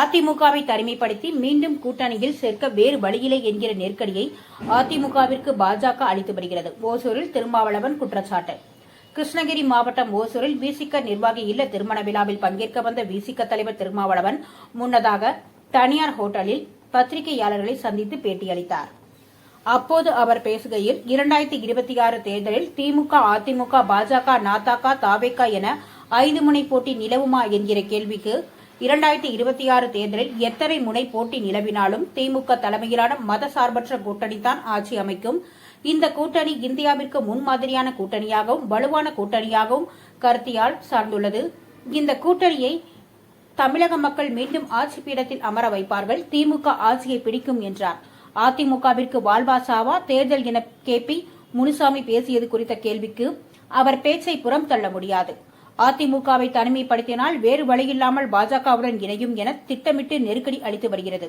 அதிமுகவை தனிமைப்படுத்தி மீண்டும் கூட்டணியில் சேர்க்க வேறு வழியில்லை என்கிற நெருக்கடியை அதிமுகவிற்கு பாஜக அளித்து வருகிறது. ஓசூரில் திருமாவளவன் குற்றச்சாட்டு. கிருஷ்ணகிரி மாவட்டம் ஓசூரில் விசிக நிர்வாகி இல்ல திருமண விழாவில் பங்கேற்க வந்த விசிக தலைவர் திருமாவளவன் முன்னதாக தனியார் ஹோட்டலில் பத்திரிகையாளர்களை சந்தித்து பேட்டியளித்தார். அப்போது அவர் பேசுகையில் இரண்டாயிரத்தி இருபத்தி ஆறு தேர்தலில் திமுக அதிமுக பாஜக நாத்தாக்கா தாவேகா என ஐந்து முனை போட்டி நிலவுமா என்கிற கேள்விக்கு இரண்டாயிரத்தி இருபத்தி ஆறு தேர்தலில் எத்தனை முனை போட்டி நிலவினாலும் திமுக தலைமையிலான மதசார்பற்ற கூட்டணிதான் ஆட்சி அமைக்கும். இந்த கூட்டணி இந்தியாவிற்கு முன்மாதிரியான கூட்டணியாகவும் வலுவான கூட்டணியாகவும் கருத்தியால் சார்ந்துள்ளது. இந்த கூட்டணியை தமிழக மக்கள் மீண்டும் ஆட்சி பீடத்தில் அமர வைப்பார்கள். திமுக ஆட்சியை பிடிக்கும் என்றார். அதிமுகவிற்கு வாழ்வாசாவா தேர்தல் என கே பி முனுசாமி பேசியது குறித்த கேள்விக்கு அவர் பேச்சை புறம் தள்ள முடியாது. அதிமுகவை தனிமைப்படுத்தினால் வேறு வழியில்லாமல் பாஜகவுடன் இணையும் என திட்டமிட்டு நெருக்கடி அளித்து வருகிறது.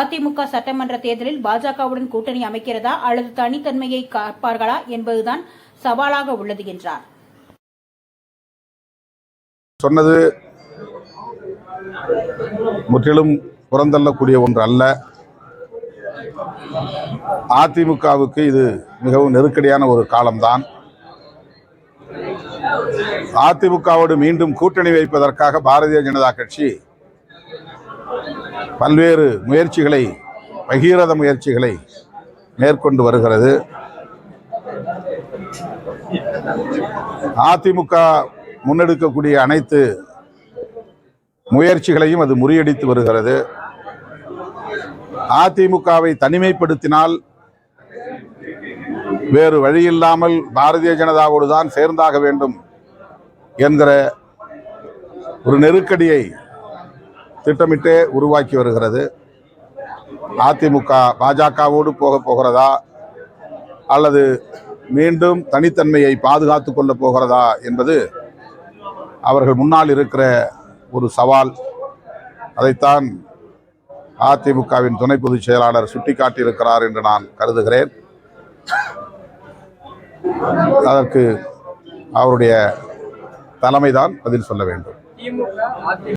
அதிமுக சட்டமன்ற தேர்தலில் பாஜகவுடன் கூட்டணி அமைக்கிறதா அல்லது தனித்தன்மையை காப்பார்களா என்பதுதான் சவாலாக உள்ளது என்றார். சொன்னது முற்றிலும் புறந்தள்ளக்கூடிய ஒன்று அல்ல அதிமுகவுக்கு இது மிகவும் நெருக்கடியான ஒரு காலம்தான். அதிமுகவோடு மீண்டும் கூட்டணி வைப்பதற்காக பாரதிய ஜனதா கட்சி பல்வேறு முயற்சிகளை பகீரத முயற்சிகளை மேற்கொண்டு வருகிறது. அதிமுக முன்னெடுக்கக்கூடிய அனைத்து முயற்சிகளையும் அது முறியடித்து வருகிறது. அதிமுகவை தனிமைப்படுத்தினால் வேறு வழியில்லாமல் பாரதிய ஜனதாவோடு தான் சேர்ந்தாக வேண்டும் என்கிற ஒரு நெருக்கடியை திட்டமிட்டே உருவாக்கி வருகிறது. அதிமுக பாஜகவோடு போக போகிறதா? அல்லது மீண்டும் தனித்தன்மையை பாதுகாத்து கொள்ளப் போகிறதா என்பது அவர்கள் முன்னால் இருக்கிற ஒரு சவால். அதைத்தான் அதிமுகவின் துணை பொதுச் செயலாளர் சுட்டிக்காட்டியிருக்கிறார் என்று நான் கருதுகிறேன். அதற்கு அவருடைய தலைமைதான் பதில் சொல்ல வேண்டும்.